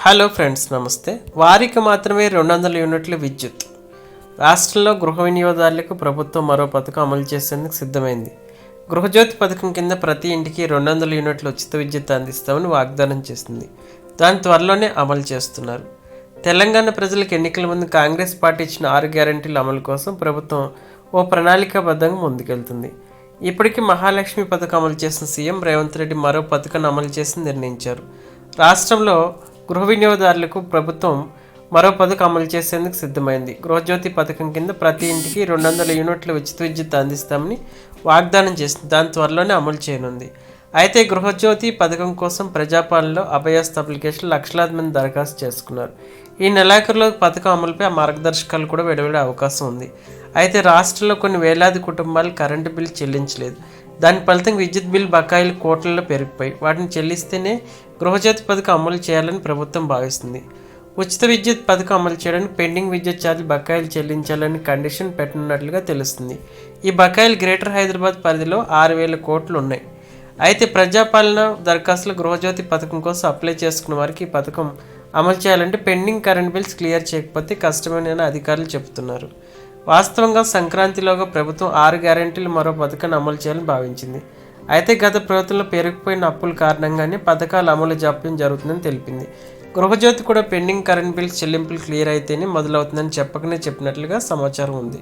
Hello friends నమస్తే. వారికి మాత్రమే రెండు వందల యూనిట్లు విద్యుత్. రాష్ట్రంలో గృహ వినియోగదారులకు ప్రభుత్వం మరో పథకం అమలు చేసేందుకు సిద్ధమైంది. గృహజ్యోతి పథకం కింద ప్రతి ఇంటికి రెండు వందల యూనిట్లు ఉచిత విద్యుత్ అందిస్తామని వాగ్దానం చేసింది. దాని త్వరలోనే అమలు చేస్తున్నారు. తెలంగాణ ప్రజలకు ఎన్నికల ముందు కాంగ్రెస్ పార్టీ ఇచ్చిన ఆరు గ్యారంటీల అమలు కోసం ప్రభుత్వం ఓ ప్రణాళికాబద్ధంగా ముందుకెళ్తుంది. ఇప్పటికీ మహాలక్ష్మి పథకం అమలు చేసిన సీఎం రేవంత్ రెడ్డి మరో పథకాన్ని అమలు చేసి నిర్ణయించారు. రాష్ట్రంలో గృహ వినియోగదారులకు ప్రభుత్వం మరో పథకం అమలు చేసేందుకు సిద్ధమైంది. గృహజ్యోతి పథకం కింద ప్రతి ఇంటికి రెండు వందల యూనిట్ల ఉచిత విద్యుత్ అందిస్తామని వాగ్దానం చేసింది. దాని త్వరలోనే అమలు చేయనుంది. అయితే గృహజ్యోతి పథకం కోసం ప్రజాపాలనలో అభయస్థ అప్లికేషన్ లక్షలాది మంది దరఖాస్తు చేసుకున్నారు. ఈ నెలాఖరులో పథకం అమలుపై మార్గదర్శకాలు కూడా వెలువడే అవకాశం ఉంది. అయితే రాష్ట్రంలో కొన్ని వేలాది కుటుంబాలు కరెంటు బిల్ చెల్లించలేదు. దాని ఫలితంగా విద్యుత్ బిల్ బకాయిలు కోట్లలో పెరిగిపోయి వాటిని చెల్లిస్తేనే గృహజ్యోతి పథకం అమలు చేయాలని ప్రభుత్వం భావిస్తుంది. ఉచిత విద్యుత్ పథకం అమలు చేయడానికి పెండింగ్ విద్యుత్ ఛార్జ్ బకాయిలు చెల్లించాలని కండిషన్ పెట్టనున్నట్లుగా తెలుస్తుంది. ఈ బకాయిలు గ్రేటర్ హైదరాబాద్ పరిధిలో ఆరు వేల కోట్లు ఉన్నాయి. అయితే ప్రజాపాలన దరఖాస్తులు గృహజ్యోతి పథకం కోసం అప్లై చేసుకున్న వారికి ఈ పథకం అమలు చేయాలంటే పెండింగ్ కరెంట్ బిల్స్ క్లియర్ చేయకపోతే కష్టమేనని అధికారులు చెబుతున్నారు. వాస్తవంగా సంక్రాంతిలోగా ప్రభుత్వం ఆరు గ్యారెంటీలు మరో పథకాన్ని అమలు చేయాలని భావించింది. అయితే గత ప్రభుత్వంలో పెరిగిపోయిన అప్పుల కారణంగానే పథకాల అమలు జాప్యం జరుగుతుందని తెలిపింది. గృహజ్యోతి కూడా పెండింగ్ కరెంట్ బిల్స్ చెల్లింపులు క్లియర్ అయితేనే మొదలవుతుందని చెప్పకనే చెప్పినట్లుగా సమాచారం ఉంది.